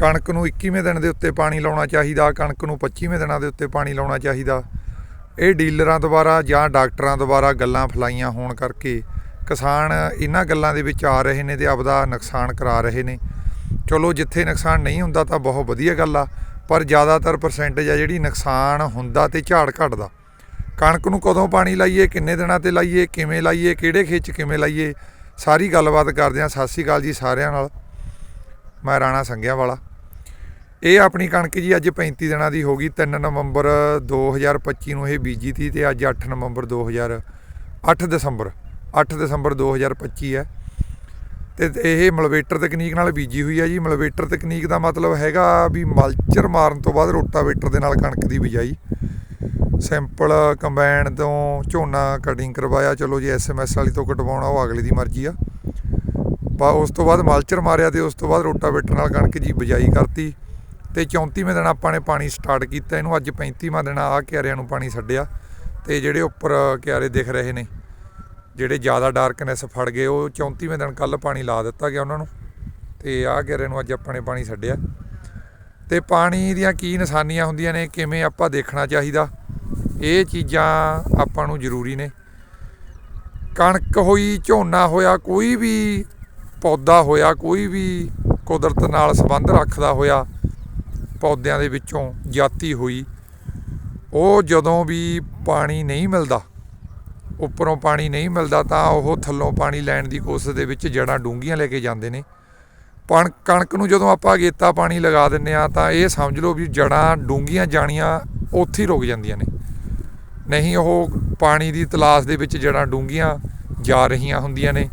ਕਣਕ ਨੂੰ 21ਵੇਂ ਦਿਨ ਦੇ ਉੱਤੇ ਪਾਣੀ ਲਾਉਣਾ ਚਾਹੀਦਾ, ਕਣਕ ਨੂੰ 25ਵੇਂ ਦਿਨਾਂ ਦੇ ਉੱਤੇ ਪਾਣੀ ਲਾਉਣਾ ਚਾਹੀਦਾ। ਇਹ ਡੀਲਰਾਂ ਦੁਆਰਾ ਜਾਂ ਡਾਕਟਰਾਂ ਦੁਆਰਾ ਗੱਲਾਂ ਫਲਾਈਆਂ ਹੋਣ ਕਰਕੇ ਕਿਸਾਨ ਇਹਨਾਂ ਗੱਲਾਂ ਦੇ ਵਿੱਚ ਆ ਰਹੇ ਨੇ ਤੇ ਆਪਦਾ ਨੁਕਸਾਨ ਕਰਾ ਰਹੇ ਨੇ। ਚਲੋ, ਜਿੱਥੇ ਨੁਕਸਾਨ ਨਹੀਂ ਹੁੰਦਾ ਤਾਂ ਬਹੁਤ ਵਧੀਆ ਗੱਲ ਆ, ਪਰ ਜ਼ਿਆਦਾਤਰ ਪਰਸੈਂਟੇਜ ਆ ਜਿਹੜੀ ਨੁਕਸਾਨ ਹੁੰਦਾ ਤੇ ਝਾੜ ਘਟਦਾ। ਕਣਕ ਨੂੰ ਕਦੋਂ ਪਾਣੀ ਲਾਈਏ, ਕਿੰਨੇ ਦਿਨਾਂ ਤੇ ਲਾਈਏ, ਕਿਵੇਂ ਲਾਈਏ, ਕਿਹੜੇ ਖੇਤ 'ਚ ਕਿਵੇਂ ਲਾਈਏ, ਸਾਰੀ ਗੱਲਬਾਤ ਕਰਦੇ ਹਾਂ। ਸਤਿ ਸ਼੍ਰੀ ਅਕਾਲ ਜੀ ਸਾਰਿਆਂ ਨਾਲ। ਮੈਂ ਰਾਣਾ ਸੰਗਿਆ ਵਾਲਾ ਇਹ ਆਪਣੀ ਕਣਕ ਜੀ ਅੱਜ 35 ਦਿਨਾਂ ਦੀ ਹੋ ਗਈ 3 ਨਵੰਬਰ 2025 ਨੂੰ ਇਹ ਬੀਜੀ ਤੀ ਤੇ ਅੱਜ 8 ਨਵੰਬਰ 2000 8 ਦਸੰਬਰ 8 ਦਸੰਬਰ 2025 ਹੈ। ਤੇ ਇਹ ਮਲਵੇਟਰ ਤਕਨੀਕ ਨਾਲ ਬੀਜੀ ਹੋਈ ਹੈ ਜੀ। ਮਲਵੇਟਰ ਤਕਨੀਕ ਦਾ ਮਤਲਬ ਹੈਗਾ ਵੀ ਮਲਚਰ ਮਾਰਨ ਤੋਂ ਬਾਅਦ ਰੋਟਾਵੇਟਰ ਦੇ ਨਾਲ ਕਣਕ ਦੀ ਬਿਜਾਈ। ਸਿੰਪਲ ਕੰਬਾਈਨ ਤੋਂ ਝੋਨਾ ਕਟਿੰਗ ਕਰਵਾਇਆ। ਚਲੋ ਜੀ ਐਸਐਮਐਸ ਵਾਲੀ ਤੋਂ ਕਟਵਾਉਣਾ, ਉਹ ਅਗਲੇ ਦੀ ਮਰਜ਼ੀ ਆ। ਪਾ ਉਸ ਤੋਂ ਬਾਅਦ ਮਲਚਰ ਮਾਰਿਆ ਤੇ ਉਸ ਤੋਂ ਬਾਅਦ ਰੋਟਾਵੇਟਰ ਨਾਲ ਕਣਕ ਜੀ ਬਿਜਾਈ ਕਰਤੀ। ਤੇ 34ਵੇਂ ਦਿਨ ਆਪਾਂ ਨੇ ਪਾਣੀ ਸਟਾਰਟ ਕੀਤਾ, ਇਹਨੂੰ ਅੱਜ 35ਵਾਂ ਦਿਨ ਆ ਕਿਆਰਿਆਂ ਨੂੰ ਪਾਣੀ ਛੱਡਿਆ ਤੇ ਜਿਹੜੇ ਉੱਪਰ ਕਿਆਰੇ ਦਿਖ ਰਹੇ ਨੇ, ਜਿਹੜੇ ਜ਼ਿਆਦਾ ਡਾਰਕਨੈਸ ਫੜ ਗਏ, ਉਹ 34ਵੇਂ ਦਿਨ ਕੱਲ ਪਾਣੀ ਲਾ ਦਿੱਤਾ ਗਿਆ ਉਹਨਾਂ ਨੂੰ ਤੇ ਆ ਕਿਆਰੇ ਨੂੰ ਅੱਜ ਆਪਾਂ ਨੇ ਪਾਣੀ ਛੱਡਿਆ। ਤੇ ਪਾਣੀ ਦੀਆਂ ਕੀ ਨਿਸ਼ਾਨੀਆਂ ਹੁੰਦੀਆਂ ਨੇ, ਕਿਵੇਂ ਆਪਾਂ ਦੇਖਣਾ ਚਾਹੀਦਾ, ਇਹ ਚੀਜ਼ਾਂ ਆਪਾਂ ਨੂੰ ਜ਼ਰੂਰੀ ਨੇ। ਕਣਕ ਹੋਈ, ਝੋਨਾ ਹੋਇਆ, ਕੋਈ ਵੀ ਪੌਦਾ ਹੋਇਆ, ਕੋਈ ਵੀ ਕੁਦਰਤ ਨਾਲ ਸੰਬੰਧ ਰੱਖਦਾ ਹੋਇਆ ਪੌਦਿਆਂ ਦੇ ਵਿੱਚੋਂ ਜਾਤੀ ਹੋਈ, ਉਹ ਜਦੋਂ ਵੀ ਪਾਣੀ ਨਹੀਂ ਮਿਲਦਾ, ਉੱਪਰੋਂ ਪਾਣੀ ਨਹੀਂ ਮਿਲਦਾ ਤਾਂ ਉਹ ਥੱਲੋਂ ਪਾਣੀ ਲੈਣ ਦੀ ਕੋਸ਼ਿਸ਼ ਦੇ ਵਿੱਚ ਜੜਾਂ ਡੂੰਘੀਆਂ ਲੈ ਕੇ ਜਾਂਦੇ ਨੇ। ਪਣ, ਕਣਕ ਨੂੰ ਜਦੋਂ ਆਪਾਂ ਅਗੇਤਾ ਪਾਣੀ ਲਗਾ ਦਿੰਨੇ ਆ ਤਾਂ ਇਹ ਸਮਝ ਲਓ ਵੀ ਜੜਾਂ ਡੂੰਘੀਆਂ ਜਾਣੀਆਂ ਉੱਥੇ ਹੀ ਰੁਕ ਜਾਂਦੀਆਂ ਨੇ। ਨਹੀਂ, ਉਹ ਪਾਣੀ ਦੀ ਤਲਾਸ਼ ਦੇ ਵਿੱਚ ਜੜਾਂ ਡੂੰਘੀਆਂ ਜਾ ਰਹੀਆਂ ਹੁੰਦੀਆਂ ਨੇ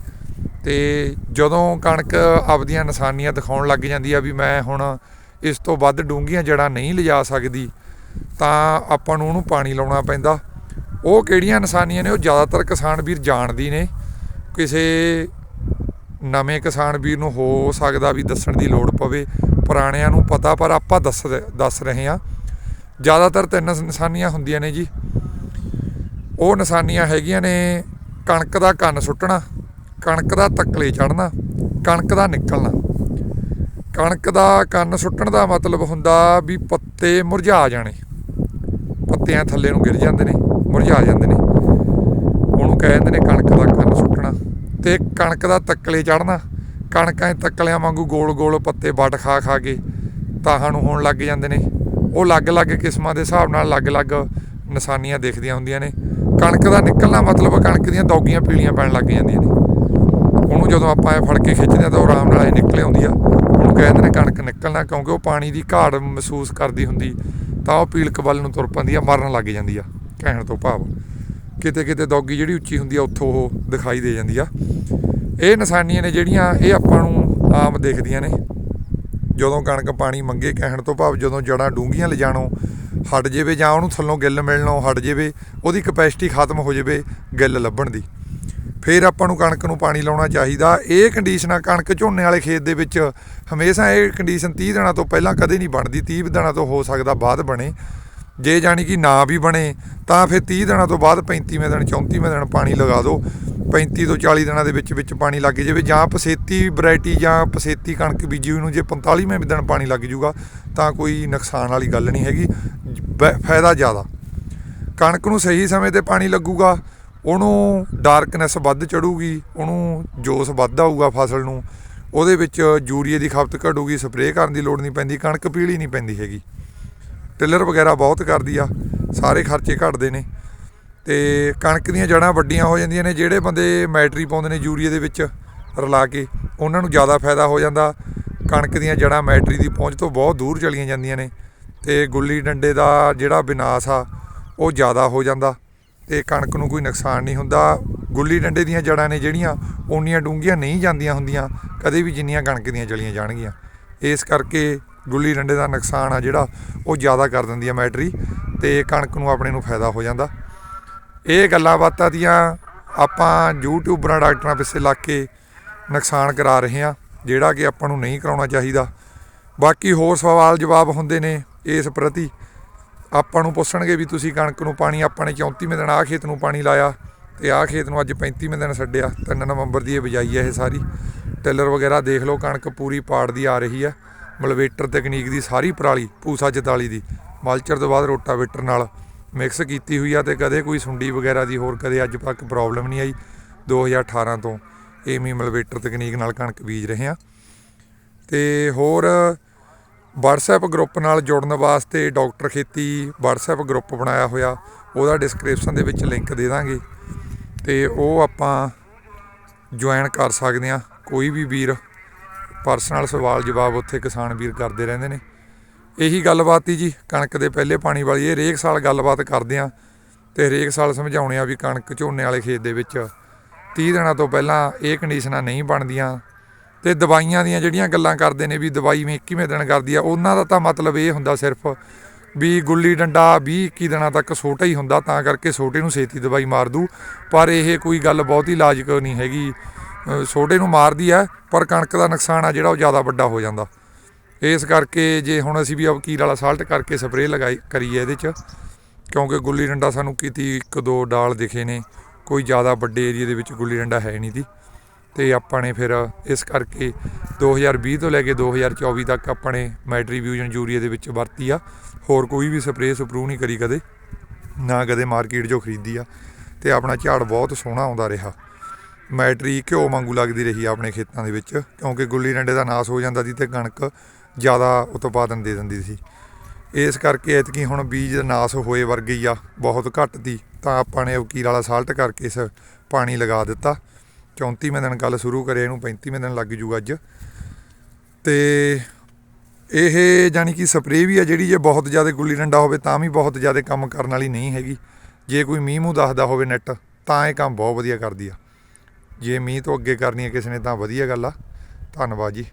ਤੇ ਜਦੋਂ ਕਣਕ ਆਪਦੀਆਂ ਨਿਸ਼ਾਨੀਆਂ ਦਿਖਾਉਣ ਲੱਗ ਜਾਂਦੀ ਆ ਵੀ ਮੈਂ ਹੁਣ ਇਸ ਤੋਂ ਵੱਧ ਡੂੰਘੀਆਂ ਜੜਾਂ ਨਹੀਂ ਲਿਜਾ ਸਕਦੀ, ਤਾਂ ਆਪਾਂ ਨੂੰ ਉਹਨੂੰ ਪਾਣੀ ਲਾਉਣਾ ਪੈਂਦਾ। ਉਹ ਕਿਹੜੀਆਂ ਨਿਸ਼ਾਨੀਆਂ ਨੇ? ਉਹ ਜ਼ਿਆਦਾਤਰ ਕਿਸਾਨ ਵੀਰ ਜਾਣਦੀ ਨੇ। ਕਿਸੇ ਨਵੇਂ ਕਿਸਾਨ ਵੀਰ ਨੂੰ ਹੋ ਸਕਦਾ ਵੀ ਦੱਸਣ ਦੀ ਲੋੜ ਪਵੇ, ਪੁਰਾਣਿਆਂ ਨੂੰ ਪਤਾ, ਪਰ ਆਪਾਂ ਦੱਸ ਦੱਸ ਰਹੇ ਹਾਂ। ਜ਼ਿਆਦਾਤਰ ਤਿੰਨ ਨਿਸ਼ਾਨੀਆਂ ਹੁੰਦੀਆਂ ਨੇ ਜੀ। ਉਹ ਨਿਸ਼ਾਨੀਆਂ ਹੈਗੀਆਂ ਨੇ ਕਣਕ ਦਾ ਕੰਨ ਸੁੱਟਣਾ, ਕਣਕ ਦਾ ਤੱਕਲੇ ਚੜਨਾ ਕਣਕ ਦਾ ਨਿਕਲਣਾ। ਕਣਕ ਦਾ ਕੰਨ ਸੁੱਟਣ ਦਾ ਮਤਲਬ ਹੁੰਦਾ ਵੀ ਪੱਤੇ ਮੁਰਝਾ ਜਾਣੇ। ਪੱਤਿਆਂ ਥੱਲੇ ਨੂੰ ਗਿਰ ਜਾਂਦੇ ਨੇ, ਮੁਰਝਾ ਜਾਂਦੇ ਨੇ। ਉਹਨੂੰ ਕਹਿ ਜਾਂਦੇ ਨੇ ਕਣਕ ਦਾ ਕੰਨ ਸੁੱਟਣਾ ਤੇ ਕਣਕ ਦਾ ਤੱਕਲੇ ਚੜਨਾ ਕਣਕਾਂ ਦੇ ਤੱਕਲਿਆਂ ਵਾਂਗੂ ਗੋਲ ਗੋਲ ਪੱਤੇ ਵੱਟ ਖਾ ਖਾ ਕੇ ਤਾਹਾਂ ਨੂੰ ਹੋਣ ਲੱਗ ਜਾਂਦੇ ਨੇ। ਉਹ ਅਲੱਗ-ਅਲੱਗ ਕਿਸਮਾਂ ਦੇ ਹਿਸਾਬ ਨਾਲ ਅਲੱਗ-ਅਲੱਗ ਨਿਸ਼ਾਨੀਆਂ ਦੇਖਦੀਆਂ ਹੁੰਦੀਆਂ ਨੇ। ਕਣਕ ਦਾ ਨਿਕਲਣਾ ਮਤਲਬ ਕਣਕ ਦੀਆਂ ਦੌਗੀਆਂ ਪੀਲੀਆਂ ਪੈਣ ਲੱਗ ਜਾਂਦੀਆਂ ਨੇ। ਉਹਨੂੰ ਜਦੋਂ ਆਪਾਂ ਇਹ ਫੜ ਕੇ ਖਿੱਚਦੇ ਆ ਤਾਂ ਉਹ ਆਰਾਮ ਨਾਲ ਇਹ ਨਿਕਲੇ ਆਉਂਦੀ ਆ। ਕਹਿੰਦੇ ਨੇ ਕਣਕ ਨਿਕਲਣਾ ਕਿਉਂਕਿ ਉਹ ਪਾਣੀ ਦੀ ਘਾੜ ਮਹਿਸੂਸ ਕਰਦੀ ਹੁੰਦੀ, ਤਾਂ ਉਹ ਪੀਲਕ ਵੱਲ ਨੂੰ ਤੁਰ ਪੈਂਦੀ ਆ, ਮਰਨ ਲੱਗ ਜਾਂਦੀ ਆ, ਕਹਿਣ ਤੋਂ ਭਾਵ। ਕਿਤੇ ਕਿਤੇ ਦੌਗੀ ਜਿਹੜੀ ਉੱਚੀ ਹੁੰਦੀ ਆ, ਉੱਥੋਂ ਉਹ ਦਿਖਾਈ ਦੇ ਜਾਂਦੀ ਆ। ਇਹ ਨਿਸ਼ਾਨੀਆਂ ਨੇ ਜਿਹੜੀਆਂ, ਇਹ ਆਪਾਂ ਨੂੰ ਆਮ ਦਿਖਦੀਆਂ ਨੇ। ਜਦੋਂ ਕਣਕ ਪਾਣੀ ਮੰਗੇ, ਕਹਿਣ ਤੋਂ ਭਾਵ ਜਦੋਂ ਜੜਾਂ ਡੂੰਘੀਆਂ ਲਿਜਾਣੋ, ਹਟ ਜਾਵੇ ਜਾਂ ਉਹਨੂੰ ਥੱਲੋਂ ਗਿੱਲ ਮਿਲਣੋਂ ਹਟ ਜਾਵੇ, ਉਹਦੀ ਕਪੈਸਿਟੀ ਖਤਮ ਹੋ ਜਾਵੇ ਗਿੱਲ ਲੱਭਣ ਦੀ। ਫਿਰ ਆਪਾਂ ਨੂੰ ਕਣਕ ਨੂੰ ਪਾਣੀ ਲਾਉਣਾ ਚਾਹੀਦਾ। ਇਹ ਕੰਡੀਸ਼ਨ ਆ ਕਣਕ ਝੋਨੇ ਵਾਲੇ ਖੇਤ ਦੇ ਵਿੱਚ। ਹਮੇਸ਼ਾ ਇਹ ਕੰਡੀਸ਼ਨ 30 ਦਿਨਾਂ ਤੋਂ ਪਹਿਲਾਂ ਕਦੇ ਨਹੀਂ ਬਣਦੀ। 30 ਦਿਨਾਂ ਤੋਂ ਹੋ ਸਕਦਾ ਬਾਅਦ ਬਣੇ। ਜੇ ਜਾਣੀ ਕਿ ਨਾ ਵੀ ਬਣੇ, ਤਾਂ ਫਿਰ 30 ਦਿਨਾਂ ਤੋਂ ਬਾਅਦ 35ਵੇਂ ਦਿਨ 34ਵੇਂ ਦਿਨ ਪਾਣੀ ਲਗਾ ਦਿਓ। 35 ਤੋਂ 40 ਦਿਨਾਂ ਦੇ ਵਿੱਚ ਵਿੱਚ ਪਾਣੀ ਲੱਗ ਜਾਵੇ। ਜਾਂ ਪਸੇਤੀ ਵੈਰਾਈਟੀ ਜਾਂ ਪਸੇਤੀ ਕਣਕ ਬੀਜੀ ਹੋਈ ਨੂੰ ਜੇ 45ਵੇਂ ਦਿਨ ਪਾਣੀ ਲੱਗ ਜੂਗਾ ਤਾਂ ਕੋਈ ਨੁਕਸਾਨ ਵਾਲੀ ਗੱਲ ਨਹੀਂ ਹੈਗੀ। ਫਾਇਦਾ ਜ਼ਿਆਦਾ। ਕਣਕ ਨੂੰ ਸਹੀ ਸਮੇਂ ਤੇ ਪਾਣੀ ਲੱਗੂਗਾ। ਉਹਨੂੰ ਡਾਰਕਨੈਸ ਵੱਧ ਚੜੂਗੀ, ਉਹਨੂੰ ਜੋਸ ਵੱਧ ਆਊਗਾ ਫਸਲ ਨੂੰ, ਉਹਦੇ ਵਿੱਚ ਯੂਰੀਏ ਦੀ ਖਪਤ ਘਟੂਗੀ ਸਪਰੇਅ ਕਰਨ ਦੀ ਲੋੜ ਨਹੀਂ ਪੈਂਦੀ, ਕਣਕ ਪੀਲੀ ਨਹੀਂ ਪੈਂਦੀ ਹੈਗੀ। ਟਿਲਰ ਵਗੈਰਾ ਬਹੁਤ ਕਰਦੀ ਆ, ਸਾਰੇ ਖਰਚੇ ਘਟਦੇ ਨੇ। ਤੇ ਕਣਕ ਦੀਆਂ ਜੜਾਂ ਵੱਡੀਆਂ ਹੋ ਜਾਂਦੀਆਂ ਨੇ, ਜਿਹੜੇ ਬੰਦੇ ਮੈਟਰੀ ਪਾਉਂਦੇ ਨੇ ਯੂਰੀਏ ਦੇ ਵਿੱਚ ਰਲਾ ਕੇ, ਉਹਨਾਂ ਨੂੰ ਜ਼ਿਆਦਾ ਫਾਇਦਾ ਹੋ ਜਾਂਦਾ। ਕਣਕ ਦੀਆਂ ਜੜਾਂ ਮੈਟਰੀ ਦੀ ਪਹੁੰਚ ਤੋਂ ਬਹੁਤ ਦੂਰ ਚਲੀਆਂ ਜਾਂਦੀਆਂ ਨੇ, ਤੇ ਗੁੱਲੀ ਡੰਡੇ ਦਾ ਜਿਹੜਾ ਵਿਨਾਸ਼ ਆ, ਉਹ ਜ਼ਿਆਦਾ ਹੋ ਜਾਂਦਾ। ਤੇ ਕਣਕ ਨੂੰ ਕੋਈ ਨੁਕਸਾਨ ਨਹੀਂ ਹੁੰਦਾ। ਗੁੱਲੀ ਡੰਡੇ ਦੀਆਂ ਜੜਾਂ ਨੇ ਜਿਹੜੀਆਂ, ਓਨੀਆਂ ਡੂੰਘੀਆਂ ਨਹੀਂ ਜਾਂਦੀਆਂ ਹੁੰਦੀਆਂ, ਕਦੇ ਵੀ ਜਿੰਨੀਆਂ ਕਣਕ ਦੀਆਂ ਜਲੀਆਂ ਜਾਣਗੀਆਂ। ਇਸ ਕਰਕੇ ਗੁੱਲੀ ਡੰਡੇ ਦਾ ਨੁਕਸਾਨ ਆ ਜਿਹੜਾ, ਉਹ ਜ਼ਿਆਦਾ ਕਰ ਦਿੰਦੀ ਆ ਮੈਟਰੀ ਤੇ ਕਣਕ ਨੂੰ ਆਪਣੇ ਨੂੰ ਫਾਇਦਾ ਹੋ ਜਾਂਦਾ। ਇਹ ਗੱਲਾਂ ਬਾਤਾਂ ਦੀਆਂ ਆਪਾਂ ਯੂਟਿਊਬਰਾਂ, ਡਾਕਟਰਾਂ ਪਿੱਛੇ ਲੱਗ ਕੇ ਨੁਕਸਾਨ ਕਰਾ ਰਹੇ ਹਾਂ, ਜਿਹੜਾ ਕਿ ਆਪਾਂ ਨੂੰ ਨਹੀਂ ਕਰਾਉਣਾ ਚਾਹੀਦਾ। ਬਾਕੀ ਹੋਰ ਸਵਾਲ ਜਵਾਬ ਹੁੰਦੇ ਨੇ ਇਸ ਪ੍ਰਤੀ। ਆਪਾਂ ਨੂੰ ਪੁੱਛਣਗੇ ਵੀ ਤੁਸੀਂ ਕਣਕ ਨੂੰ ਪਾਣੀ ਆਪਾਂ ਨੇ 34ਵੇਂ ਦਿਨ ਆਹ ਖੇਤ ਨੂੰ ਪਾਣੀ ਲਾਇਆ ਤੇ ਆਹ ਖੇਤ ਨੂੰ ਅੱਜ 35ਵੇਂ ਦਿਨ ਛੱਡਿਆ 3 ਨਵੰਬਰ ਦੀ ਇਹ ਬਿਜਾਈ ਹੈ ਇਹ ਸਾਰੀ। ਟਿਲਰ ਵਗੈਰਾ ਦੇਖ ਲਓ, ਕਣਕ ਪੂਰੀ ਪਾੜ ਦੀ ਆ ਰਹੀ ਹੈ ਮਲਵੇਟਰ ਤਕਨੀਕ ਦੀ ਸਾਰੀ ਪਰਾਲੀ, ਪੂਸਾ 44 ਦੀ। ਮਲਚਰ ਤੋਂ ਬਾਅਦ ਰੋਟਾਵੇਟਰ ਨਾਲ ਮਿਕਸ ਕੀਤੀ ਹੋਈ ਆ ਤੇ ਕਦੇ ਕੋਈ ਸੁੰਡੀ ਵਗੈਰਾ ਦੀ ਹੋਰ ਕਦੇ ਅੱਜ ਤੱਕ ਪ੍ਰੋਬਲਮ ਨਹੀਂ ਆਈ 2018 ਤੋਂ। ਏਮੀ ਮਲਵੇਟਰ ਤਕਨੀਕ ਨਾਲ ਕਣਕ ਬੀਜ ਰਹੇ ਆ। ਤੇ ਹੋਰ WhatsApp ਗਰੁੱਪ ਨਾਲ ਜੁੜਨ ਵਾਸਤੇ ਡਾਕਟਰ ਖੇਤੀ WhatsApp ਗਰੁੱਪ ਬਣਾਇਆ ਹੋਇਆ, ਉਹਦਾ ਡਿਸਕ੍ਰਿਪਸ਼ਨ ਦੇ ਵਿੱਚ ਲਿੰਕ ਦੇ ਦਾਂਗੇ ਤੇ ਉਹ ਆਪਾਂ ਜੁਆਇਨ ਕਰ ਸਕਦੇ ਆ ਕੋਈ ਵੀ ਵੀਰ ਪਰਸਨਲ ਸਵਾਲ ਜਵਾਬ ਉੱਥੇ ਕਿਸਾਨ ਵੀਰ ਕਰਦੇ ਰਹਿੰਦੇ ਨੇ। ਇਹੀ ਗੱਲਬਾਤ ਹੀ ਜੀ, ਕਣਕ ਦੇ ਪਹਿਲੇ ਪਾਣੀ ਵਾਲੀ, ਇਹ ਹਰੇਕ ਸਾਲ ਗੱਲਬਾਤ ਕਰਦੇ ਆ ਤੇ ਹਰੇਕ ਸਾਲ ਸਮਝਾਉਣੇ ਆ ਵੀ ਕਣਕ ਝੋਨੇ ਵਾਲੇ ਖੇਤ ਦੇ ਵਿੱਚ 30 ਦਿਨਾਂ ਤੋਂ ਪਹਿਲਾਂ ਇਹ ਕੰਡੀਸ਼ਨਾਂ ਨਹੀਂ ਬਣਦੀਆਂ। ਤੇ ਦਵਾਈਆਂ ਦੀਆਂ ਜਿਹੜੀਆਂ ਗੱਲਾਂ ਕਰਦੇ ਨੇ ਵੀ ਦਵਾਈ ਮੈਂ 21ਵੇਂ ਦਿਨ ਕਰਦੀ ਆ, ਉਹਨਾਂ ਦਾ ਤਾਂ ਮਤਲਬ ਇਹ ਹੁੰਦਾ ਸਿਰਫ ਵੀ ਗੁੱਲੀ ਡੰਡਾ 20 21 ਦਿਨਾਂ ਤੱਕ ਛੋਟਾ ਹੀ ਹੁੰਦਾ, ਤਾਂ ਕਰਕੇ ਛੋਟੇ ਨੂੰ ਛੇਤੀ ਦਵਾਈ ਮਾਰ ਦੂ, ਪਰ ਇਹ ਕੋਈ ਗੱਲ ਬਹੁਤੀ ਲਾਜਕ ਨਹੀਂ ਹੈਗੀ। ਛੋਟੇ ਨੂੰ ਮਾਰਦੀ ਆ, ਪਰ ਕਣਕ ਦਾ ਨੁਕਸਾਨ ਆ ਜਿਹੜਾ ਉਹ ਜ਼ਿਆਦਾ ਵੱਡਾ ਹੋ ਜਾਂਦਾ। ਇਸ ਕਰਕੇ ਜੇ ਹੁਣ ਅਸੀਂ ਵੀ ਵਕੀਲ ਵਾਲਾ ਸਾਲਟ ਕਰਕੇ ਸਪਰੇਅ ਲਗਾਈ ਕਰੀਏ ਇਹਦੇ 'ਚ, ਕਿਉਂਕਿ ਗੁੱਲੀ ਡੰਡਾ ਸਾਨੂੰ ਕੀਤੀ ਇੱਕ ਦੋ ਡਾਲ ਦਿਖੇ ਨੇ, ਕੋਈ ਜ਼ਿਆਦਾ ਵੱਡੇ ਏਰੀਆ ਦੇ ਵਿੱਚ ਗੁੱਲੀ ਡੰਡਾ ਹੈ ਨਹੀਂ ਦੀ ਤੇ ਆਪਾਂ ਨੇ ਫਿਰ ਇਸ ਕਰਕੇ 2020 ਤੋਂ ਲੈ ਕੇ 2024 ਤੱਕ ਆਪਾਂ ਨੇ ਮੈਟਰੀਵਿਊਜਨ ਯੂਰੀਆ ਦੇ ਵਿੱਚ ਵਰਤੀ ਆ। ਹੋਰ ਕੋਈ ਵੀ ਸਪਰੇਅ ਸਪਰੂ ਨਹੀਂ ਕਰੀ ਕਦੇ, ਨਾ ਕਦੇ ਮਾਰਕੀਟ 'ਚੋਂ ਖਰੀਦੀ ਆ ਤੇ ਆਪਣਾ ਝਾੜ ਬਹੁਤ ਸੋਹਣਾ ਆਉਂਦਾ ਰਿਹਾ। ਮੈਟਰੀ ਘਿਓ ਵਾਂਗੂ ਲੱਗਦੀ ਰਹੀ ਆ ਆਪਣੇ ਖੇਤਾਂ ਦੇ ਵਿੱਚ, ਕਿਉਂਕਿ ਗੁੱਲੀ ਡੰਡੇ ਦਾ ਨਾਸ ਹੋ ਜਾਂਦਾ ਸੀ ਤੇ ਕਣਕ ਜ਼ਿਆਦਾ ਉਤਪਾਦਨ ਦੇ ਦਿੰਦੀ ਸੀ। ਇਸ ਕਰਕੇ ਐਤਕੀ ਹੁਣ ਬੀਜ ਦਾ ਨਾਸ ਹੋਏ ਵਰਗੀ ਆ, ਬਹੁਤ ਘੱਟ ਦੀ ਤਾਂ ਆਪਾਂ ਨੇ ਵਕੀਲ ਵਾਲਾ ਸਾਲਟ ਕਰਕੇ ਇਸ ਪਾਣੀ ਲਗਾ ਦਿੱਤਾ। 34ਵੇਂ ਦਿਨ ਗੱਲ ਸ਼ੁਰੂ ਕਰੇ, ਇਹਨੂੰ 35ਵੇਂ ਦਿਨ ਲੱਗ ਜੂਗਾ ਅੱਜ। ਤੇ ਇਹ ਜਾਨੀ ਕਿ ਸਪਰੇਅ ਵੀ ਆ ਜਿਹੜੀ, ਜੇ ਬਹੁਤ ਜ਼ਿਆਦਾ ਗੁੱਲੀ ਡੰਡਾ ਹੋਵੇ ਤਾਂ ਵੀ ਬਹੁਤ ਜ਼ਿਆਦਾ ਕੰਮ ਕਰਨ ਵਾਲੀ ਨਹੀਂ ਹੈਗੀ। ਜੇ ਕੋਈ ਮੀਂਹ ਮੂੰਹ ਦੱਸਦਾ ਹੋਵੇ ਨੈਟ ਤਾਂ ਇਹ ਕੰਮ ਬਹੁਤ ਵਧੀਆ ਕਰਦੀ ਆ। ਜੇ ਮੀਂਹ ਤੋਂ ਅੱਗੇ ਕਰਨੀ ਹੈ ਕਿਸੇ ਨੇ ਤਾਂ ਵਧੀਆ ਗੱਲ ਆ। ਧੰਨਵਾਦ ਜੀ।